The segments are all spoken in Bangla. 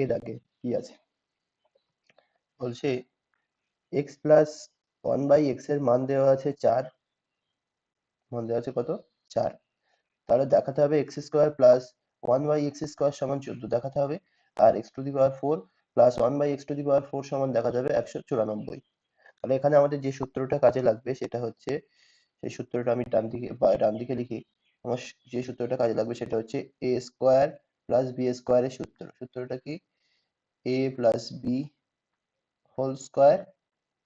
এ দাগে কি আছে? বলছে এক্স প্লাস ওয়ান বাই এক্সের মান দেওয়া আছে চার। মান দেওয়া আছে কত? চার। তাহলে দেখাতে হবে X square plus one by X square সমান চোদ্দ। দেখাতে হবে। আর X to the power four plus one by X to the power four সমান দেখা যাবে একশো চুরানব্বই। তাহলে এখানে আমাদের যে সূত্রটা কাজে লাগবে সেটা হচ্ছে, সেই সূত্রটা আমি ডান দিকে বা ডান দিকে লিখি। আমার যে সূত্রটা কাজে লাগবে সেটা হচ্ছে এ স্কোয়ার প্লাস বি স্কোয়ারের সূত্র। সূত্রটা কি? A plus B whole square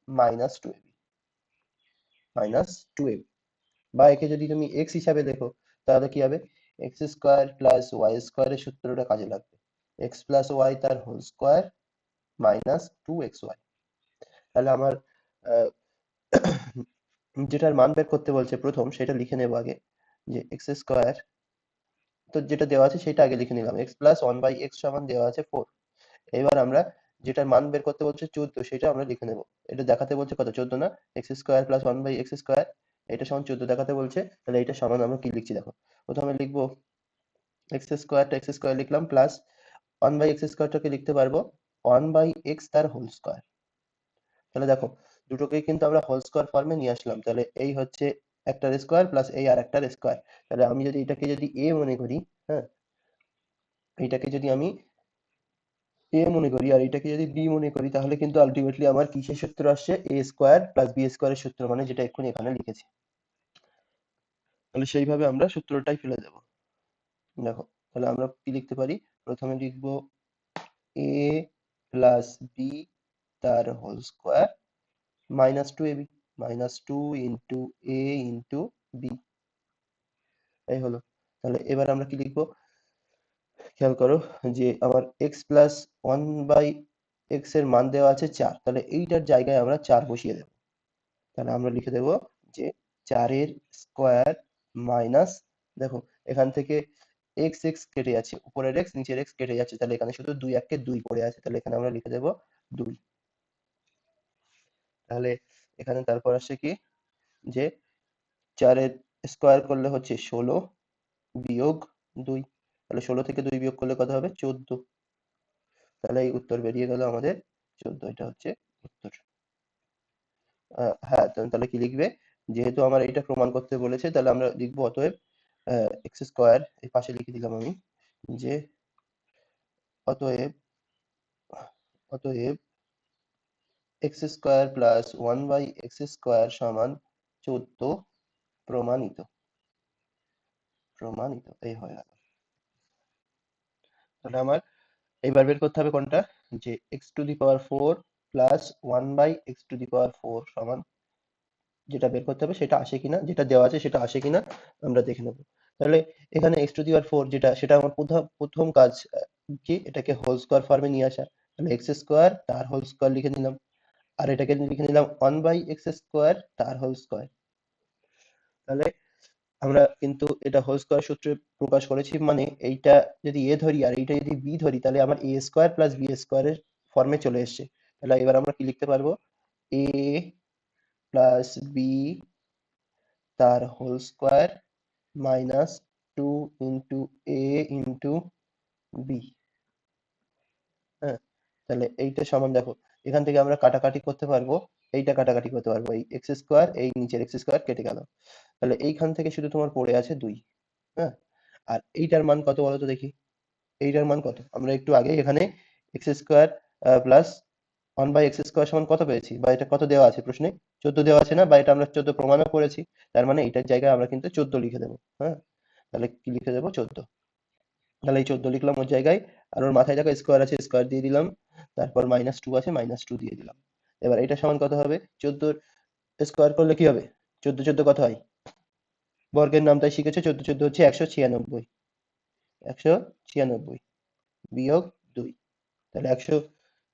minus two A B minus two A B বা একে যদি তুমি এক্স হিসাবে দেখো, তাহলে কি হবে? এক্স স্কোয়ার প্লাস ওয়াই স্কোয়ারের সূত্রটা কাজে লাগবে। এক্স প্লাস ওয়াই তার whole square minus two X Y তাহলে আমার যেটার মান বের করতে বলছে প্রথম, সেটা লিখে নেব আগে, যে এক্স স্কোয়ার তো যেটা দেওয়া আছে সেটা আগে লিখে নিলাম। X plus one by X সমান দেওয়া আছে ফোর এবার আমরা যেটার মান বের করতে বলছে চোদ্দ, সেটা আমরা লিখে নেব। এটা দেখাতে বলছে কত? চোদ্দ না? X square plus one by X square এটা সমান চোদ্দ দেখাতে বলছে। তাহলে এটা সমান আমরা কি লিখছি দেখো? প্রথমে লিখব এক্স স্কোয়ারটা এক্স স্কোয়ার লিখলাম প্লাস ওয়ান বাই এক্স স্কোয়ারটাকে লিখতে পারব ওয়ান বাই এক্স তার হোল স্কোয়ার তাহলে দেখো, দুটোকেই কিন্তু আমরা হোল স্কোয়ার ফর্মে নিয়ে আসলাম। তাহলে এই হচ্ছে একটার স্কোয়ার প্লাস এই আর একটার স্কোয়ার তাহলে আমি যদি এটাকে যদি এ মনে করি হ্যাঁ এটাকে যদি আমি এ মনে করি আর এটাকে যদি বি মনে করি, তাহলে কিন্তু আলটিমেটলি আমার কিসের সূত্র আসছে? এ স্কোয়ার প্লাস বি স্কোয়ারের সূত্র মানে যেটা এক্ষুনি এখানে লিখেছি। তাহলে সেইভাবে আমরা সূত্রটাই ফেলে দেব। দেখো, তাহলে আমরা কি লিখতে পারি? প্রথমে লিখব এ প্লাস বি তার whole square minus two A B minus two into A into B এই হলো। তাহলে এবার আমরা কি লিখব? খেয়াল করো যে আমার এক্স প্লাস ওয়ান বাই এক্সের মান দেওয়া আছে চার। তাহলে এইটার জায়গায় আমরা চার বসিয়ে দেব। তাহলে আমরা লিখে দেব যে চারের স্কোয়ার মাইনাস দেখো, এখান থেকে এক্স এক্স কেটে যাচ্ছে, উপরের এক্স নিচের এক্স কেটে যাচ্ছে। তাহলে এখানে শুধু দুই, এককে দুই পড়ে আছে। তাহলে এখানে আমরা লিখে দেব দুই। তাহলে এখানে তারপর আসছে কি? যে চারের স্কোয়ার করলে হচ্ছে ষোলো বিয়োগ দুই। তাহলে ষোলো থেকে দুই বিয়োগ করলে কত হবে? চোদ্দ। তাহলে এই উত্তর বেরিয়ে গেল আমাদের চোদ্দ। এটা হচ্ছে উত্তর। হ্যাঁ তাহলে কি লিখবে? যেহেতু আমার এটা প্রমাণ করতে বলেছে, তাহলে আমরা লিখব অতএব এক্স স্কোয়ার এই পাশে লিখে দিলাম আমি যে অতএব অতএব X square plus one by X square সমান চোদ্দ প্রমাণিত। প্রমাণিত, এই হয়ে গেল তাহলে আমার এইবার বের করতে হবে কোনটা? যে X to the power four plus one by X to the power four সমান যেটা বের করতে হবে সেটা আসে কিনা, যেটা দেওয়া আছে সেটা আসে কিনা আমরা দেখে নেব। তাহলে এখানে X to the power four যেটা, সেটা আমার প্রথম প্রথম কাজ কি? এটাকে হোল স্কোয়ার ফর্মে নিয়ে আসা। তাহলে এক্স স্কোয়ার তার হোল স্কোয়ার লিখে নিলাম। আর এটাকে লিখে নিলাম ওয়ান বাই এক্স স্কোয়ার তার হোল স্কোয়ার তাহলে আমরা কিন্তু এটা হোল স্কোয়ার সূত্রে প্রকাশ করেছি মানে এইটা যদি এ ধরি আর এইটা যদি বি ধরি, তাহলে আমার এ স্কোয়ার প্লাস বি স্কোয়ারের ফর্মে চলে এসছে। তাহলে এবার আমরা কি লিখতে পারব? এ প্লাস বি তার whole square minus two into A into B হ্যাঁ তাহলে এইটা সমান দেখো। এখান থেকে আমরা কাটাকাটি করতে পারব, এইটা কাটাকাটি করতে পারব, এই এক্স স্কোয়ার এই নিচের এক্স স্কোয়ার কেটে গেল। তাহলে এইখান থেকে শুধু তোমার পড়ে আছে দুই হ্যাঁ? আর এইটার মান কত বলো তো দেখি? এইটার মান কত? আমরা একটু আগে এখানে X square plus one by X square সমান কত পেয়েছি? বা এটা কত দেওয়া আছে প্রশ্নে? চোদ্দ দেওয়া আছে না? বা এটা আমরা চোদ্দ প্রমাণও করেছি, তার মানে এটার জায়গায় আমরা কিন্তু চোদ্দ লিখে দেবো হ্যাঁ? তাহলে কি লিখে দেবো? চোদ্দ। তাহলে এই চোদ্দ লিখলাম ওর জায়গায়, আর ওর মাথায় দেখো স্কোয়ার আছে স্কোয়ার দিয়ে দিলাম, তারপর মাইনাস টু আছে মাইনাস টু দিয়ে দিলাম। এবার এটা সমান কত হবে? চোদ্দোর স্কোয়ার করলে কি হবে? চোদ্দ চোদ্দ কত হয়? বর্গের নামটাই শিখেছে? চোদ্দ চোদ্দ হচ্ছে একশো ছিয়ানব্বই। একশো ছিয়ানব্বই বিয়োগ দুই। তাহলে একশো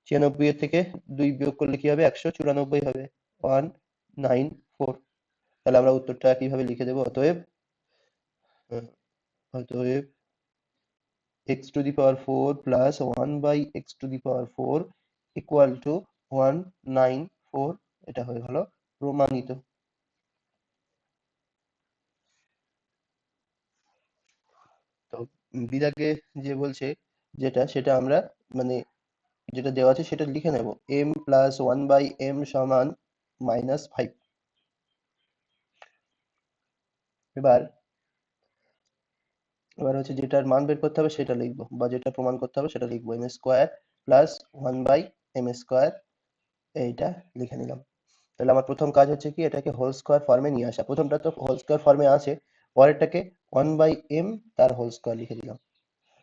ছিয়ানব্বই এর থেকে দুই বিয়োগ করলে কি হবে? একশো চুরানব্বই হবে। One nine four. তাহলে আমরা উত্তরটা কীভাবে লিখে দেবো? অতএব অতএব x to the power 4 plus 1 by x to the power 4 equal to 194 এটা হয়ে গেল প্রমাণিত। তো বিদাকে যে বলছে যেটা, সেটা আমরা মানে যেটা দেওয়া আছে সেটা লিখে নেব। M plus one by M সমান মাইনাস ফাইভ এবার এবার হচ্ছে যেটার মান বের করতে হবে সেটা লিখব, বা যেটা প্রমাণ করতে হবে সেটা লিখব M square plus one by M square এইটা লিখে নিলাম। তাহলে আমার প্রথম কাজ হচ্ছে কি, এটাকে হোল স্কোয়ার ফর্মে নিয়ে আসা। প্রথমটা তো হোল স্কোয়ার ফর্মে আছে, পরেরটাকে ওয়ান বাই এম তার হোল স্কোয়ার লিখে দিলাম।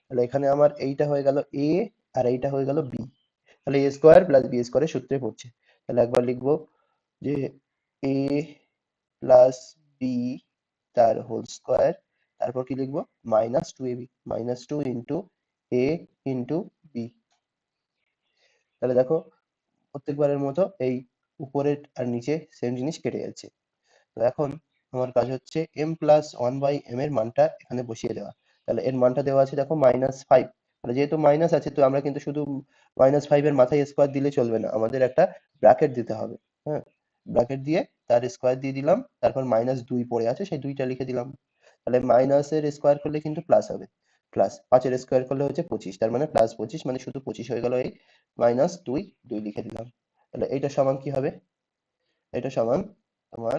তাহলে এখানে আমার এইটা হয়ে গেল এ আর এইটা হয়ে গেল বি তাহলে এ স্কোয়ার প্লাস বি স্কোয়ারের সূত্রে পড়ছে। তাহলে একবার লিখব যে এ প্লাস বি তার হোল স্কোয়ার তারপর কি লিখব? Minus two A B minus two into A into B তাহলে দেখো, প্রত্যেকবারের মতো এই উপরের আর নিচে সেম জিনিস কেটে যাচ্ছে। তো এখন আমার কাজ হচ্ছে M plus one by M এর মানটা এখানে বসিয়ে দেওয়া। তাহলে এর মানটা দেওয়া আছে দেখো মাইনাস ফাইভ তাহলে যেহেতু মাইনাস আছে, তো আমরা কিন্তু শুধু মাইনাস ফাইভ এর মাথায় স্কোয়ার দিলে চলবে না। আমাদের একটা ব্র্যাকেট দিতে হবে। হ্যাঁ ব্র্যাকেট দিয়ে তার স্কোয়ার দিয়ে দিলাম। তারপর মাইনাস দুই পড়ে আছে, সেই দুইটা লিখে দিলাম। তাহলে মাইনাসের স্কোয়ার করলে কিন্তু প্লাস হবে। প্লাস পাঁচের স্কোয়ার করলে হচ্ছে পঁচিশ, তার মানে প্লাস পঁচিশ মানে শুধু পঁচিশ হয়ে গেল এই মাইনাস দুই দুই লিখে দিলাম। তাহলে এইটা সমান কি হবে? এটা সমান তোমার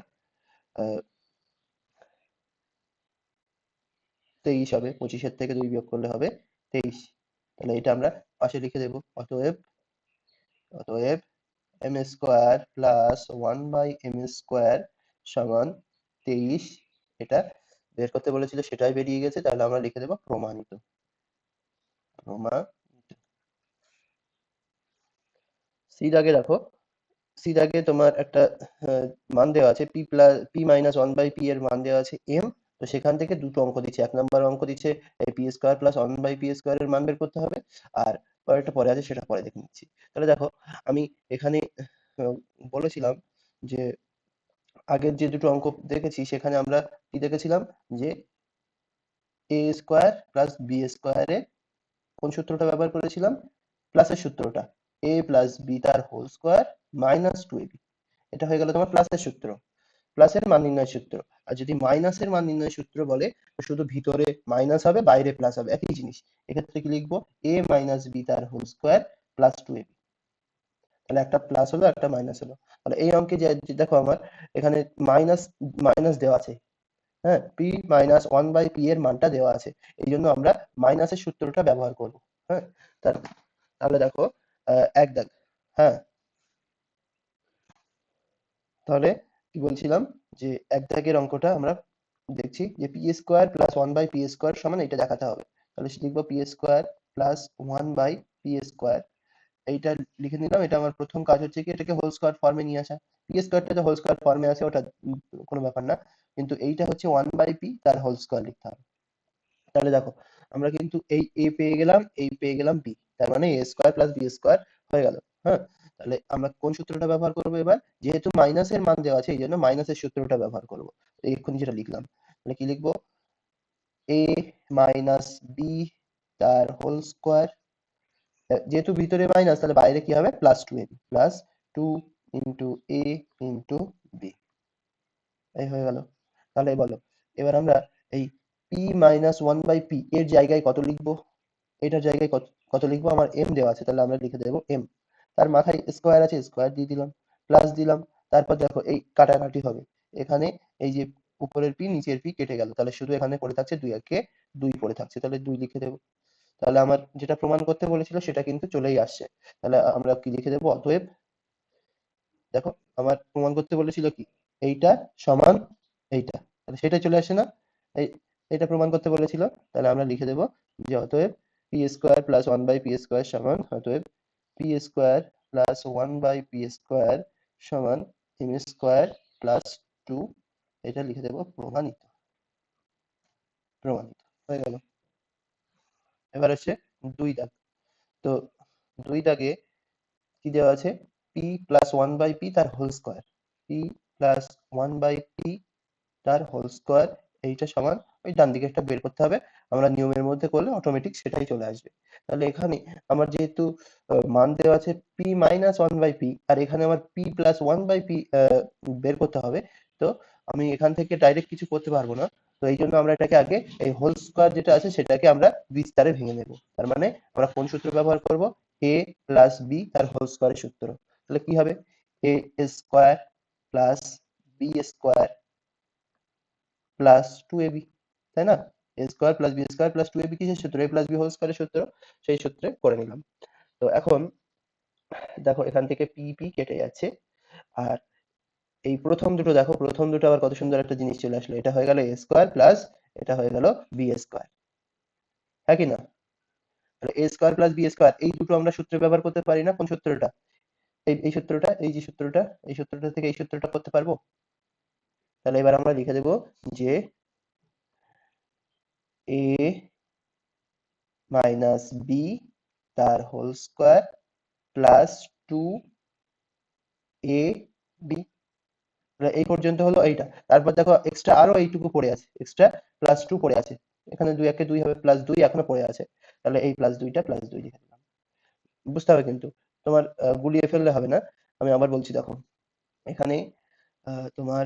তেইশ হবে। পঁচিশের থেকে দুই বিয়োগ করলে হবে তেইশ। তাহলে এটা আমরা পাশে লিখে দেব। অতএব অতএব M square plus one by M square সমান তেইশ। এটা বের করতে বলেছিল, সেটাই বেরিয়ে গেছে, তাহলে আমরা লিখে দেবো প্রমাণিত। প্রমাণিত। সি দাগে দেখো। সি দাগে তোমার একটা মান দেওয়া আছে, P plus, P minus one by P এর মান দেওয়া আছে এম। তো সেখান থেকে দুটো অঙ্ক দিচ্ছে। এক নম্বর অঙ্ক দিচ্ছে, এই P square plus one by P square এর মান বের করতে হবে। আর পরেরটা পরে আছে, সেটা পরে দেখে নিচ্ছি। তাহলে দেখো, আমি এখানে বলেছিলাম যে আগের যে দুটো অঙ্ক দেখেছি, সেখানে আমরা কি দেখেছিলাম? যে এ স্কোয়ার প্লাস বি স্কোয়ারে কোন সূত্রটা ব্যবহার করেছিলাম? প্লাসের সূত্রটা। এ প্লাস বি তার whole square minus two A B এটা হয়ে গেল তোমার প্লাসের সূত্র। প্লাসের মান নির্ণয় সূত্র। আর যদি মাইনাসের মান নির্ণয় সূত্র বলে শুধু ভিতরে মাইনাস হবে, বাইরে প্লাস হবে। একই জিনিস। এক্ষেত্রে কি লিখব? এ মাইনাস বি তার whole square plus two A B তাহলে একটা প্লাস হলো, একটা মাইনাস হলো। তাহলে এই অঙ্কে যে দেখো আমার, এখানে মাইনাস মাইনাস দেওয়া আছে। হ্যাঁ P minus one by P এর মানটা দেওয়া আছে। এই জন্য আমরা মাইনাসের সূত্রটা ব্যবহার করব। হ্যাঁ তাহলে দেখো এক দাগ হ্যাঁ। তাহলে কি বলছিলাম? যে এক দাগের অঙ্কটা আমরা দেখছি যে P square plus one by P square সমান, এটা দেখাতে হবে। তাহলে লিখব P square plus one by P square এইটা লিখে নিলাম। এটা আমার প্রথম কাজ হচ্ছে কি, এটাকে হোল স্কোয়ার ফর্মে নিয়ে আসা। পি স্কোয়ারটা তো হোল স্কোয়ার ফর্মে আছে, ওটা কোনো ব্যাপার না। কিন্তু এইটা হচ্ছে ওয়ান বাই পি তার হোল স্কোয়ার লিখতে হবে। তাহলে দেখো, আমরা কিন্তু এই এ পেয়ে গেলাম, এই পেয়ে গেলাম বি তার মানে A square plus B square হয়ে গেল হ্যাঁ? তাহলে আমরা কোন সূত্রটা ব্যবহার করব এবার? যেহেতু মাইনাসের মান দেওয়া আছে, এই জন্য মাইনাসের সূত্রটা ব্যবহার করব। এক্ষুনি যেটা লিখলাম, তাহলে কি লিখব? এ মাইনাস বি তার হোল স্কোয়ার যেহেতু ভিতরে মাইনাস তাহলে বাইরে কি হবে? Plus two A B plus two into A into B এই হয়ে গেল। তাহলে বলো, এবার আমরা এই P minus one by P এর জায়গায় কত লিখব? এটার জায়গায় কত কত লিখব? আমার এম দেওয়া আছে, তাহলে আমরা লিখে দেবো এম তার মাথায় স্কোয়ার আছে স্কোয়ার দিয়ে দিলাম প্লাস দিলাম, তারপর দেখো এই কাটাকাটি হবে। এখানে এই যে উপরের পি নিচের পি কেটে গেল, তাহলে শুধু এখানে পড়ে থাকছে দুই একে দুই পড়ে থাকছে, তাহলে দুই লিখে দেবো। তাহলে আমার যেটা প্রমাণ করতে বলেছিল সেটা কিন্তু চলেই আসছে। তাহলে আমরা কি লিখে দেবো অতএব? দেখো, আমার প্রমাণ করতে বলেছিল কি? এইটা সমান এইটা। তাহলে সেটা চলে আসে না? এটা প্রমাণ করতে বলেছিল। তাহলে আমরা লিখে দেবো যে অতএব P square plus one by P square সমান অতএব P square plus one by P square সমান এম স্কোয়ার প্লাস টু এটা লিখে দেবো প্রমাণিত। প্রমাণিত। হয়ে গেল। এবার হচ্ছে দুই দাগ। তো দুই দাগে কি দেওয়া আছে? P plus one by P তার whole square P plus one by P তার হোল স্কোয়ার এইটা সমান ওই ডান দিকে একটা বের করতে হবে। আমরা নিয়মের মধ্যে করলে অটোমেটিক সেটাই চলে আসবে। তাহলে এখানে আমার যেহেতু মান দেওয়া আছে P minus one by P আর এখানে আমার P plus one by P বের করতে হবে, তো আমি এখান থেকে ডাইরেক্ট কিছু করতে পারব না। তো এই জন্য আমরা এটাকে আগে এই হোল স্কোয়ার যেটা আছে সেটাকে আমরা বিস্তারে ভেঙে নেব। তার মানে আমরা কোন সূত্র ব্যবহার করব? এ প্লাস বি তার হোল স্কোয়ারের সূত্র। তাহলে কি হবে? A square plus B square plus two A B তাই না? A square plus B square plus two A B কিসের সূত্র? এ প্লাস বি হোল স্কোয়ারের সূত্র। সেই সূত্রে করে নিলাম। তো এখন দেখো এখান থেকে পি পি কেটে যাচ্ছে। আর এই প্রথম দুটো দেখো, প্রথম দুটো আবার কত সুন্দর একটা জিনিস চলে আসলো। এটা হয়ে গেল এ স্কোয়ার প্লাস এটা হয়ে গেল বি স্কোয়ার হ্যাঁ কি না? A square plus B square এই দুটো আমরা সূত্রে ব্যবহার করতে পারি না? কোন সূত্রটা? এই এই সূত্রটা, এই যে সূত্রটা, এই সূত্রটা থেকে এই সূত্রটা করতে পারব? তাহলে এবার আমরা লিখে দেব যে এ মাইনাস বি তার whole square plus two A B এই পর্যন্ত হলো এইটা। তারপর দেখো এক্সট্রা আরও এইটুকু পড়ে আছে। এক্সট্রা প্লাস টু পড়ে আছে। এখানে দুই একে দুই হবে প্লাস দুই এখনও পড়ে আছে। তাহলে এই প্লাস দুইটা প্লাস দুই লিখে দিলাম। বুঝতে হবে কিন্তু। তোমার গুলিয়ে ফেললে হবে না। আমি আবার বলছি দেখো। এখানে তোমার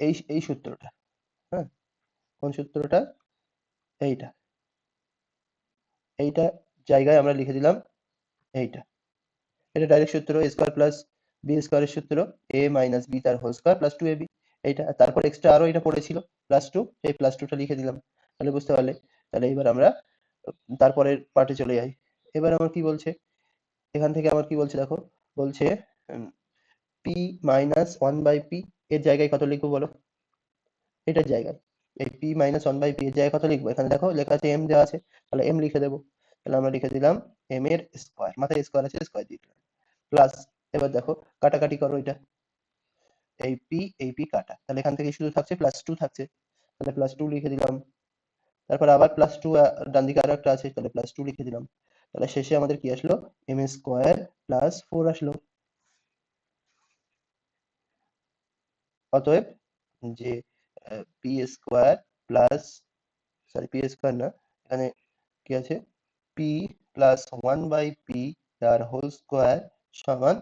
এই এই সূত্রটা হ্যাঁ? কোন সূত্রটা? এইটা। এইটা জায়গায় আমরা লিখে দিলাম এইটা। এটা ডাইরেক্ট সূত্র স্কোয়ার প্লাস বি স্কোয়ারের সূত্র এ মাইনাস বি তার whole square plus two A B এইটা, তারপর এক্সট্রা আরও এটা পড়েছিল প্লাস টু এই প্লাস টুটা লিখে দিলাম। তাহলে বুঝতে পারলে, তাহলে এবার আমরা তারপরের পার্টে চলে যাই। এবার আমার কি বলছে? এখান থেকে আমার কি বলছে দেখো? বলছে P minus one by P এর জায়গায় কত লিখব বলো? এটার জায়গায়। এই P minus one by P এর জায়গায় কত লিখব? এখানে দেখো, লেখা আছে এম দেওয়া আছে, তাহলে এম লিখে দেবো। তাহলে আমরা লিখে দিলাম এম এর স্কোয়ার মাথায় স্কোয়ার আছে স্কোয়ার দিয়ে দিলাম। প্লাস এবার দেখো, কাটাকাটি করো এটা। এই পি এই পি কাটা। তাহলে এখান থেকে শুধু থাকছে প্লাস টু থাকছে। তাহলে প্লাস টু লিখে দিলাম। তারপর আবার প্লাস টু ডান দিকে আরও একটা আছে, তাহলে প্লাস টু লিখে দিলাম। তাহলে শেষে আমাদের কি আসলো? M A square plus four আসলো। অতএব যে P square plus sorry P square না, এখানে কি আছে? P plus one by P তার হোল স্কোয়ার সমান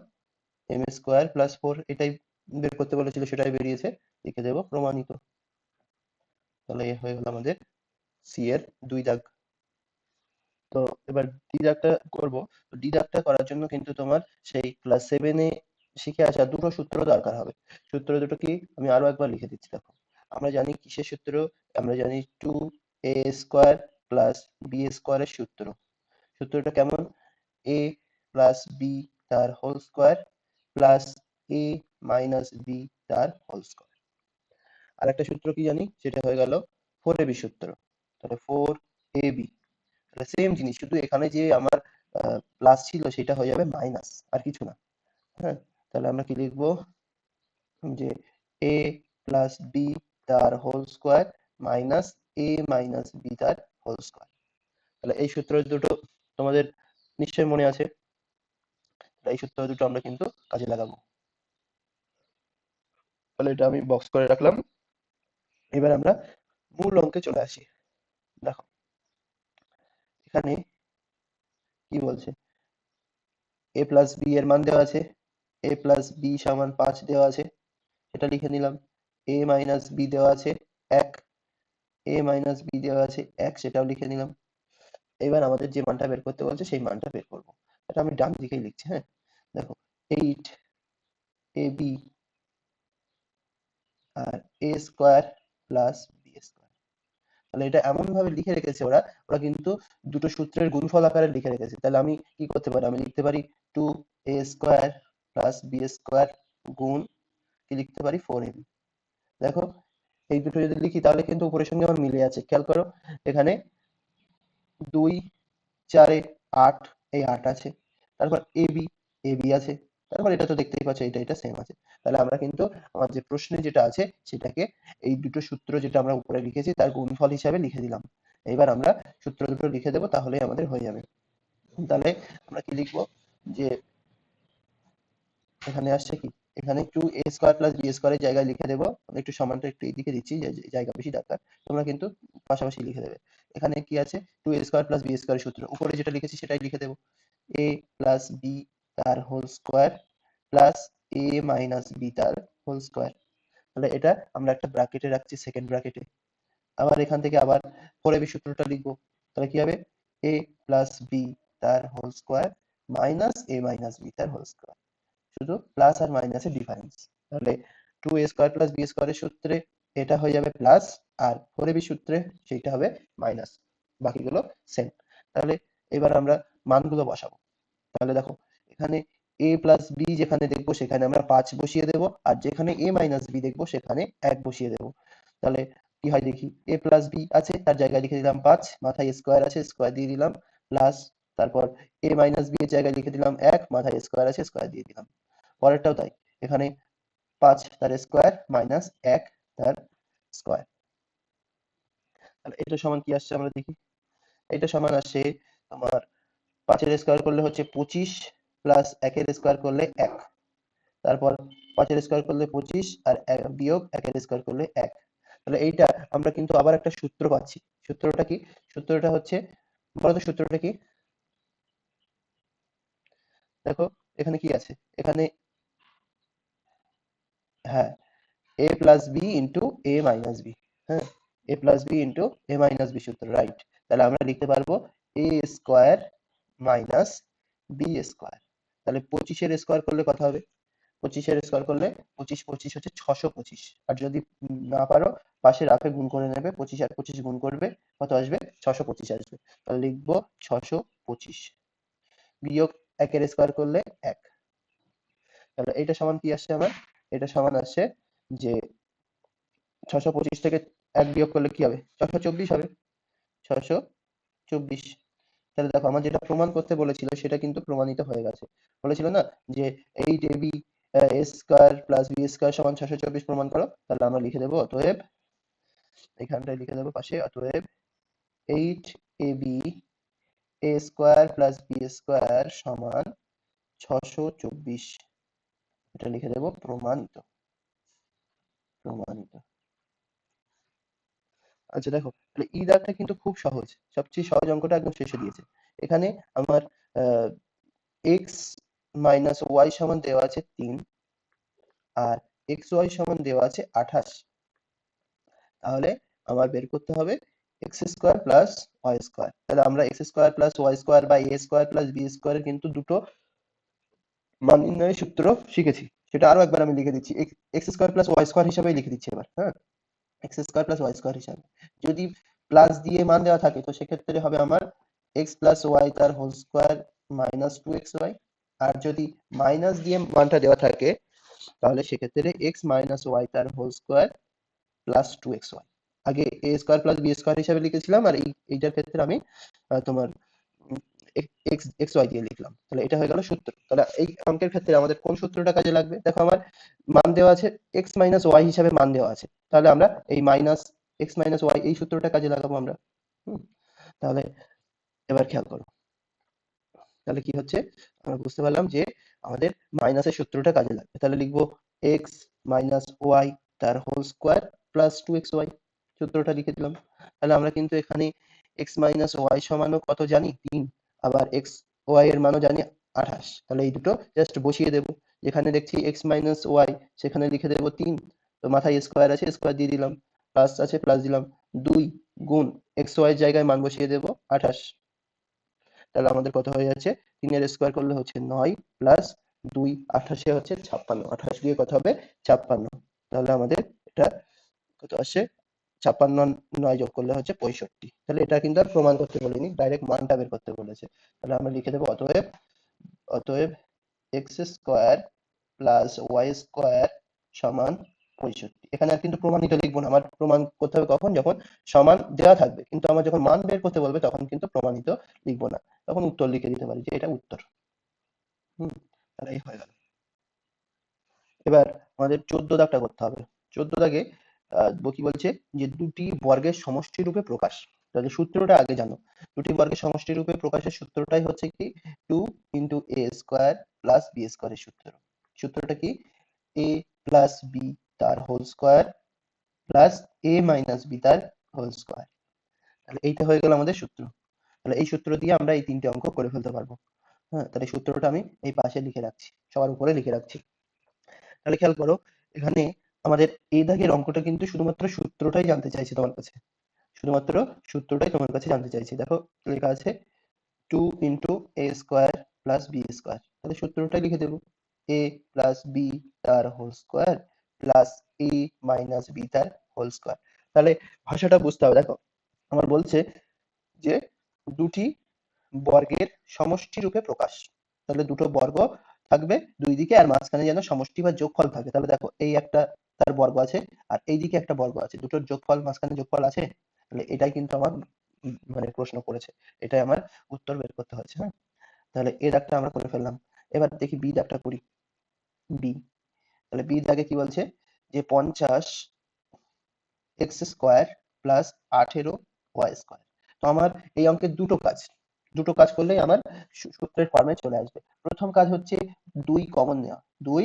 এম স্কোয়ার প্লাস ফোর এটাই বের করতে বলেছিল, সেটাই বেরিয়েছে। লিখে দেবো প্রমাণিত। তাহলে এ হয়ে গেল আমাদের সি এর দুই দাগ। তো এবার ডি দাগটা করব। ডি দাগটা করার জন্য কিন্তু তোমার সেই ক্লাস সেভেনে শিখে আসা দুটো সূত্র দরকার হবে। সূত্র দুটো কি? আমি আরও একবার লিখে দিচ্ছি, দেখো। আমরা জানি কিসের সূত্র? আমরা জানি two A square plus B স্কোয়ারের সূত্র। সূত্রটা কেমন? এ প্লাস বি তার whole square plus A minus B তার হোল স্কোয়ার আর একটা সূত্র কি জানি? সেটা হয়ে গেল ফোর এ বি সূত্র। তাহলে ফোর এ বি তাহলে সেম জিনিস, শুধু এখানে যে আমার প্লাস ছিল সেটা হয়ে যাবে মাইনাস আর কিছু না। হ্যাঁ? তাহলে আমরা কি লিখব? যে এ প্লাস বি তার whole square minus A minus B তার হোল স্কোয়ার তাহলে এই সূত্র দুটো তোমাদের নিশ্চয়ই মনে আছে। এই সূত্র দুটো আমরা কিন্তু কাজে লাগাবো। তাহলে এটা আমি বক্স করে রাখলাম। এবার আমরা মূল অঙ্কে চলে আসি। দেখো, এখানে কি বলছে? এ প্লাস বি এর মান দেওয়া আছে। এ প্লাস বি সমান পাঁচ দেওয়া আছে। এটা লিখে নিলাম। এ মাইনাস বি দেওয়া আছে এক। এ মাইনাস বি দেওয়া আছে এক, সেটাও লিখে নিলাম। এবার আমাদের যে মানটা বের করতে বলছে, সেই মানটা বের করব। এটা আমি ডান দিকেই লিখছি হ্যাঁ? দেখো eight A B R A square plus B square তাহলে এটা এমন ভাবে লিখে রেখেছে ওরা ওরা কিন্তু দুটো সূত্রের গুণফল আকারে লিখে রেখেছে। তাহলে আমি কি করতে পারি? আমি লিখতে পারি two A square plus B square গুণ কি লিখতে পারি? ফোর এবি দেখো, এই দুটো যদি লিখি, তাহলে কিন্তু উপরের সঙ্গে আমার মিলে আছে। খেয়াল করো, এখানে দুই, চারে আট, এই আট আছে। তারপর এ বি এ বি আছে, তারপর এটা তো দেখতেই পাচ্ছ, এটা এটা সেম আছে। তাহলে আমরা কিন্তু আমার যে প্রশ্নে যেটা আছে, সেটাকে এই দুটো সূত্র যেটা আমরা উপরে লিখেছি, তার গুণফল হিসাবে লিখে দিলাম। এবার আমরা সূত্র দুটো লিখে দেবো তাহলে আমাদের হয়ে যাবে। তাহলে আমরা কি লিখব? যে এখানে আসছে কি? এখানে two A square plus B স্কোয়ারের জায়গায় লিখে দেবো। একটু সমানটা একটু এদিকে দিচ্ছি জায়গা বেশি দরকার, তোমরা কিন্তু পাশাপাশি লিখে দেবে। এখানে কি আছে? Two A square plus B স্কোয়ারের সূত্র। উপরে যেটা লিখেছি, সেটাই লিখে দেবো। এ প্লাস বি তার whole square plus A minus B তার হোল স্কোয়ার তাহলে এটা আমরা একটা ব্র্যাকেটে রাখছি সেকেন্ড ব্র্যাকেটে আবার এখান থেকে আবার ফোর এবি সূত্রটা লিখব। তাহলে কি হবে? এ প্লাস বি তার whole square minus A minus B তার হোল স্কোয়ার শুধু প্লাস আর মাইনাসের ডিফারেন্স তাহলে two A square plus B স্কোয়ারের সূত্রে এটা হয়ে যাবে প্লাস আর ফোর এবি সূত্রে সেইটা হবে মাইনাস বাকিগুলো সেম তাহলে এবার আমরা মানগুলো বসাবো। তাহলে দেখো, এখানে এ প্লাস বি যেখানে দেখব সেখানে আমরা পাঁচ বসিয়ে দেবো, আর যেখানে এ মাইনাস বি দেখব সেখানে এক বসিয়ে দেবো। তাহলে কি হয় দেখি এ প্লাস বি আছে, তার জায়গায় লিখে দিলাম পাঁচ, মাথায় স্কোয়ার আছে স্কোয়ার দিয়ে দিলাম প্লাস তারপর এ মাইনাস বি এর জায়গায় লিখে দিলাম এক, মাথায় স্কোয়ার আছে স্কোয়ার দিয়ে দিলাম। পরেরটাও তাই, এখানে পাঁচ তার স্কোয়ার মাইনাস এক তার স্কোয়ার এটা সমান কি আসছে আমরা দেখি, এটা সমান আসছে তোমার পাঁচের স্কোয়ার করলে হচ্ছে পঁচিশ প্লাস একের স্কোয়ার করলে এক। তারপর পাঁচের স্কোয়ার করলে পঁচিশ আর বিয়োগ একের স্কোয়ার করলে এক। তাহলে এইটা আমরা কিন্তু আবার একটা সূত্র পাচ্ছি। সূত্রটা কি? সূত্রটা হচ্ছে বলতো সূত্রটা কি? দেখো, এখানে কি আছে? এখানে হ্যাঁ A plus B into A minus B হ্যাঁ? A plus B into A minus B সূত্র রাইট তাহলে আমরা লিখতে পারব A square minus B square তাহলে পঁচিশের স্কোয়ার করলে কত হবে? পঁচিশের স্কোয়ার করলে পঁচিশ পঁচিশ হচ্ছে ছশো পঁচিশ। আর যদি না পারো, পাশে রাফে গুণ করে নেবে, পঁচিশ আর পঁচিশ গুণ করবে, কত আসবে? ছশো পঁচিশ আসবে। তাহলে লিখব ছশো পঁচিশ। বিয়োগ একের স্কোয়ার করলে এক। তাহলে এটা সমান কি আসছে আমার? এটা সমান আসছে যে ছশো পঁচিশ থেকে এক বিয়োগ করলে কি হবে? ছশো চব্বিশ হবে। ছশো চব্বিশ। তাহলে দেখো, আমার যেটা প্রমাণ করতে বলেছিল, সেটা কিন্তু প্রমাণিত হয়ে গেছে। বলেছিল না যে eight A B A square plus B square সমান ছশো চব্বিশ প্রমাণ করো, তাহলে আমরা লিখে দেবো অতএব, এখানটায় লিখে দেবো পাশে, অতএব eight A B A square plus B square সমান ছশো চব্বিশ। এটা লিখে দেবো প্রমাণিত। প্রমাণিত। আচ্ছা দেখো তাহলে ই দাগটা কিন্তু খুব সহজ। সবচেয়ে সহজ অঙ্কটা একদম শেষে দিয়েছে। এখানে আমার এক্স মাইনাস ওয়াই সমান দেওয়া আছে তিন আর এক্স ওয়াই সমান দেওয়া আছে আঠাশ। তাহলে আমার বের করতে হবে X square plus Y square তাহলে আমরা X square plus Y square বা এ স্কোয়ার প্লাস বি স্কোয়ারের কিন্তু দুটো মান নির্ণয়ের সূত্র শিখেছি। সেটা আরও একবার আমি লিখে দিচ্ছি। X square plus Y square হিসাবে লিখে দিচ্ছি এবার হ্যাঁ? X square plus Y square হিসাবে। যদি প্লাস দিয়ে মান দেওয়া থাকে, তো সেক্ষেত্রে হবে আমার এক্স প্লাস ওয়াই তার whole square minus two X Y আর যদি মাইনাস দিয়ে মানটা দেওয়া থাকে, তাহলে সেক্ষেত্রে এক্স মাইনাস ওয়াই তার whole square plus two X Y আগে A square plus B square হিসাবে লিখেছিলাম, আর এই, এইটার ক্ষেত্রে আমি তোমার এক্স ওয়াই দিয়ে লিখলাম। তাহলে এটা হয়ে গেল সূত্র। তাহলে এই অঙ্কের ক্ষেত্রে আমাদের কোন সূত্রটা কাজে লাগবে? দেখো আমার মান দেওয়া আছে এক্স মাইনাস ওয়াই হিসাবে মান দেওয়া আছে। তাহলে আমরা এই মাইনাস এক্স মাইনাস ওয়াই এই সূত্রটা কাজে লাগাবো আমরা। তাহলে এবার খেয়াল করো। তাহলে কি হচ্ছে? আমরা বুঝতে পারলাম যে আমাদের মাইনাসের সূত্রটা কাজে লাগবে। তাহলে লিখব এক্স মাইনাস ওয়াই তার whole square plus two X Y সূত্রটা লিখে দিলাম। তাহলে আমরা কিন্তু এখানে এক্স মাইনাস ওয়াই সমানও কত জানি? তিন। আবার এক্স ওয়াই এর মানও জানি আঠাশ। তাহলে এই দুটো জাস্ট বসিয়ে দেবো। যেখানে দেখছি এক্স মাইনাস ওয়াই সেখানে লিখে দেবো তিন। তো মাথায় স্কোয়ার আছে স্কোয়ার দিয়ে দিলাম। প্লাস আছে প্লাস দিলাম দুই গুণ এক্স ওয়াই জায়গায় মান বসিয়ে দেবো আঠাশ। তাহলে আমাদের কত হয়ে যাচ্ছে? তিনের স্কোয়ার করলে হচ্ছে নয় প্লাস দুই আঠাশে হচ্ছে ছাপ্পান্ন। আঠাশ দিয়ে কত হবে? ছাপ্পান্ন। তাহলে আমাদের এটা কত আসছে? ছাপ্পান্ন নয় যোগ করলে হচ্ছে পঁয়ষট্টি। তাহলে এটা কিন্তু আর প্রমাণ করতে বলিনি ডাইরেক্ট মানটা বের করতে বলেছে। তাহলে আমরা লিখে দেবো, অতএব অতএব X square plus Y square সমান পঁয়ষট্টি। এখানে আর কিন্তু প্রমাণিত লিখব না, আমার প্রমাণ করতে হবে কখন? যখন সমান দেওয়া থাকবে, কিন্তু আমার যখন মান বের করতে বলবে তখন কিন্তু প্রমাণিত লিখব না। তখন উত্তর লিখে দিতে পারি যে এটা উত্তর। হম, তাহলে এই হয়ে গেল। এবার আমাদের চোদ্দ দাগটা করতে হবে। চোদ্দ দাগে কি বলছে? যে দুটি বর্গের সমষ্টি রূপে প্রকাশ। তাহলে সূত্রটা আগে জানো। দুটি বর্গের সমষ্টি রূপে প্রকাশের সূত্রটাই হচ্ছে কি? Two into A square plus B স্কোয়ারের সূত্র। সূত্রটা কি? এ প্লাস বি তার whole square plus A minus B তার হোল স্কোয়ার তাহলে এইটা হয়ে গেল আমাদের সূত্র। তাহলে এই সূত্র দিয়ে আমরা এই তিনটে অঙ্ক করে ফেলতে পারব। হ্যাঁ তাহলে সূত্রটা আমি এই পাশে লিখে রাখছি। সবার উপরে লিখে রাখছি। তাহলে খেয়াল করো, এখানে আমাদের এই দাগের অঙ্কটা কিন্তু শুধুমাত্র সূত্রটাই জানতে চাইছে তোমার কাছে। শুধুমাত্র সূত্রটাই তোমার কাছে জানতে চাইছি। দেখো, লেখা আছে two into A square plus B square তাহলে সূত্রটাই লিখে দেবো। এ প্লাস বি তার whole square plus A minus B তার হোল স্কোয়ার তাহলে ভাষাটা বুঝতে হবে। দেখো, আমার বলছে যে দুটি বর্গের সমষ্টি রূপে প্রকাশ। তাহলে দুটো বর্গ থাকবে দুই দিকে, আর মাঝখানে যেন সমষ্টি বা যোগফল থাকে। তাহলে দেখো, এই একটা তার বর্গ আছে। আর এইদিকে একটা বর্গ আছে। দুটোর যোগফল মাঝখানে যোগফল আছে? তাহলে এটাই কিন্তু আমার মানে প্রশ্ন করেছে। এটাই আমার উত্তর বের করতে হয়েছে হ্যাঁ? তাহলে এ দাগটা আমরা করে ফেললাম। এবার দেখি বি দাগটা করি। বি। তাহলে বি দাগে কি বলছে? যে পঞ্চাশ এক্স স্কোয়ার প্লাস আঠেরো ওয়াই স্কোয়ার। তো আমার এই অঙ্কের দুটো কাজ। দুটো কাজ করলেই আমার সূত্রের ফর্মে চলে আসবে। প্রথম কাজ হচ্ছে দুই কমন নেওয়া। দুই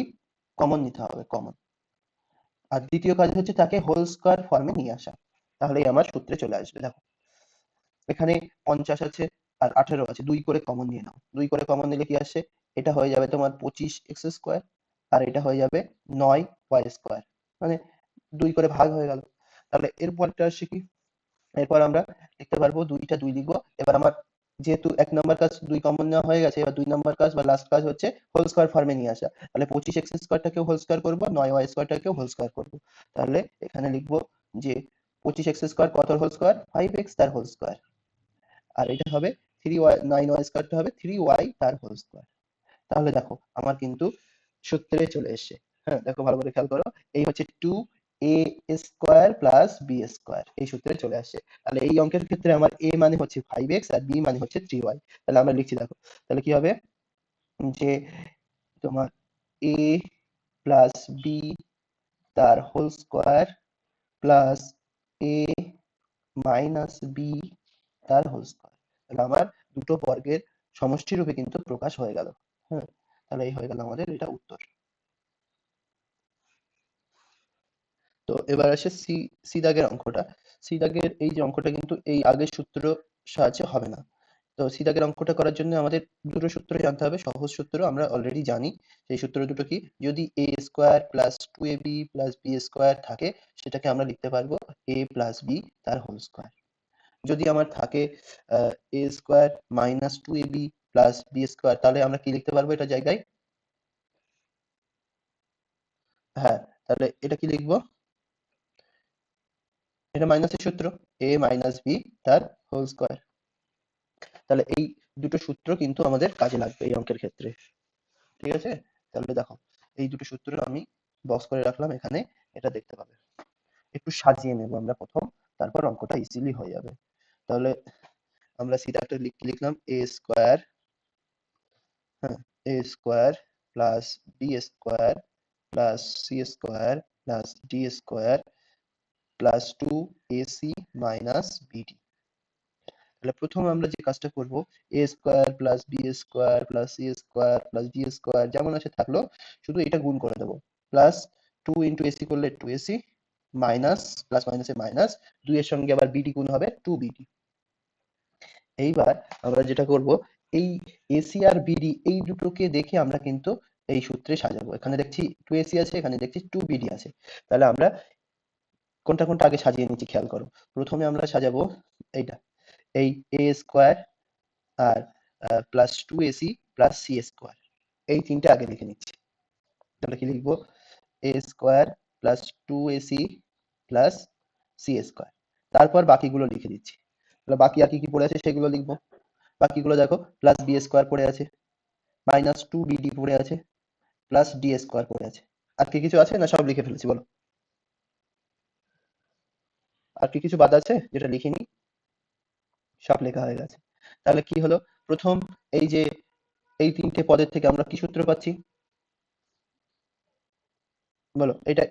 কমন নিতে হবে, কমন। আর দ্বিতীয় কাজ হচ্ছে তাকে হোল স্কোয়ার ফর্মে নিয়ে আসা। তাহলে আমার সূত্রে চলে আসবে, দেখো। এখানে পঞ্চাশ আছে আর আঠেরো আছে, দুই করে কমন নিয়ে নাও। দুই করে কমন নিলে কি আসে? এটা হয়ে যাবে তোমার পঁচিশ এক্স স্কোয়ার আর এটা হয়ে যাবে নয় ওয়াই স্কোয়ার মানে দুই করে ভাগ হয়ে গেল। তাহলে এরপরটা আসছে কি? এরপর আমরা লিখতে পারব দুইটা দুই লিখব এবার আমার যেহেতু এক নম্বর কাজ দুই কমন নেওয়া হয়ে গেছে, এবার দুই নম্বর কাজ বা লাস্ট কাজ হচ্ছে হোল স্কোয়ার ফর্মে নিয়ে আসা। তাহলে পঁচিশ এক্স স্কোয়ারটাকেও হোল স্কোয়ার করব, নয় ওয়াই স্কোয়ারটাকেও হোল স্কোয়ার করব। তাহলে এখানে লিখব যে পঁচিশ এক্স স্কোয়ার কত হোল স্কোয়ার ফাইভ এক্স তার হোল স্কোয়ার আর এটা হবে থ্রি ওয়াই নাইন ওয়াই স্কোয়ারটা হবে থ্রি ওয়াই তার হোল স্কোয়ার তাহলে দেখো, আমার কিন্তু সূত্রে চলে এসছে। হ্যাঁ দেখো ভালো করে খেয়াল করো। এই হচ্ছে two A square plus B square এই সূত্রে চলে আসছে তাহলে এই অঙ্কের ক্ষেত্রে আমার এ মানে হচ্ছে ফাইভ এক্স আর বি মানে হচ্ছে থ্রি ওয়াই তাহলে আমরা লিখছি, দেখো, তাহলে কি হবে? যে তোমার এ প্লাস বি তার whole square plus A minus B তার হোল স্কোয়ার তাহলে আমার দুটো বর্গের সমষ্টি রূপে কিন্তু প্রকাশ হয়ে গেল। হ্যাঁ তাহলে এই হয়ে গেল আমাদের এটা উত্তর তো এবার আসে সি সি দাগের অঙ্কটা। সি দাগের এই যে অঙ্কটা কিন্তু এই আগের সূত্র সাহায্যে হবে না। তো সি দাগের অঙ্কটা করার জন্য আমাদের দুটো সূত্র জানতে হবে, সহজ সূত্র আমরা অলরেডি জানি। সেই সূত্র দুটো কি? যদি a square plus two a b plus b square থাকে, সেটাকে আমরা লিখতে পারব এ প্লাস বি তার হোল স্কোয়ার যদি আমার থাকে a square minus two a b plus b square তাহলে আমরা কি লিখতে পারব এটা জায়গায়? হ্যাঁ তাহলে এটা কি লিখব? এটা মাইনাসের সূত্র এ মাইনাস বি তার হোল স্কোয়ার তাহলে এই দুটো সূত্র কিন্তু আমাদের কাজে লাগবে এই অঙ্কের ক্ষেত্রে। ঠিক আছে? তাহলে দেখো, এই দুটো সূত্র আমি বক্স করে রাখলাম, এখানে এটা দেখতে পাবে। একটু সাজিয়ে নেব আমরা প্রথম, তারপর অঙ্কটা ইজিলি হয়ে যাবে। তাহলে আমরা সিধা একটা লিখলাম এ স্কোয়ার হ্যাঁ a square plus b square plus c square plus d square plus two a c minus b d তাহলে প্রথম আমরা যে কাজটা করব a square plus b square plus c square plus d square যেমন আছে থাকল, শুধু এটা গুণ করে দেবো। Plus two into a c করলে two a c minus plus মাইনাসে মাইনাস দুই এর সঙ্গে আবার বিডি গুণ হবে টু বিডি এইবার আমরা যেটা করব, এই এসি আর বিডি এই দুটোকে দেখে আমরা কিন্তু এই সূত্রে সাজাবো। এখানে দেখছি টু এসি আছে, এখানে দেখছি টু বিডি আছে। তাহলে আমরা কোনটা কোনটা আগে সাজিয়ে নিচ্ছি খেয়াল করো। প্রথমে আমরা সাজাবো এইটা, এই a square R plus two a c plus c square এই তিনটে আগে লিখে নিচ্ছি। তাহলে কি লিখব? A square plus two a c plus c square তারপর বাকিগুলো লিখে দিচ্ছি। তাহলে বাকি আর কি কি পড়ে আছে সেগুলো লিখব। বাকিগুলো দেখো প্লাস বি স্কোয়ার পড়ে আছে মাইনাস টু বিডি পড়ে আছে প্লাস ডি স্কোয়ার পড়ে আছে। আর কি কিছু আছে না সব লিখে ফেলেছি, বলো। আর কি কিছু বাদ আছে যেটা লিখিনি? সব লেখা হয়ে গেছে। তাহলে কি হলো? প্রথম এই যে, এই তিনটে পদের থেকে আমরা কি সূত্র পাচ্ছি? বলো, এটা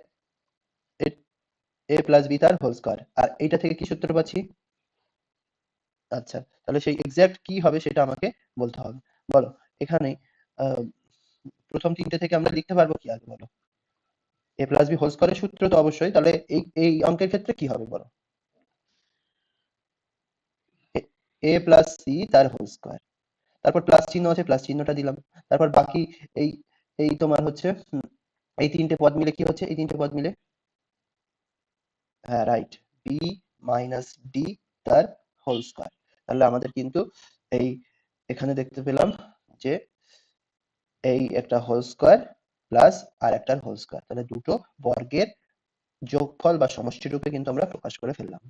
এ প্লাস বি তার হোল স্কোয়ার আর এইটা থেকে কি সূত্র পাচ্ছি? আচ্ছা তাহলে সেই এক্সাক্ট কি হবে সেটা আমাকে বলতে হবে। বলো, এখানে প্রথম তিনটে থেকে আমরা লিখতে পারব কি আগে বলো? এ প্লাস বি হোল স্কোয়ারের সূত্র তো অবশ্যই। তাহলে এই এই অঙ্কের ক্ষেত্রে কি হবে বলো? এ প্লাস সি তার হোল স্কোয়ার তারপর প্লাস চিহ্ন আছে প্লাস চিহ্নটা দিলাম। তারপর বাকি এই এই তোমার হচ্ছে এই তিনটে পদ মিলে কি হচ্ছে? এই তিনটে পদ মিলে হ্যাঁ রাইট বি মাইনাস ডি তার হোল স্কয়ার তাহলে আমাদের কিন্তু এই, এখানে দেখতে পেলাম যে এই একটা হোল স্কয়ার প্লাস আর একটার হোল স্কয়ার তাহলে দুটো বর্গের যোগফল বা সমষ্টি রূপে কিন্তু আমরা প্রকাশ করে ফেললাম।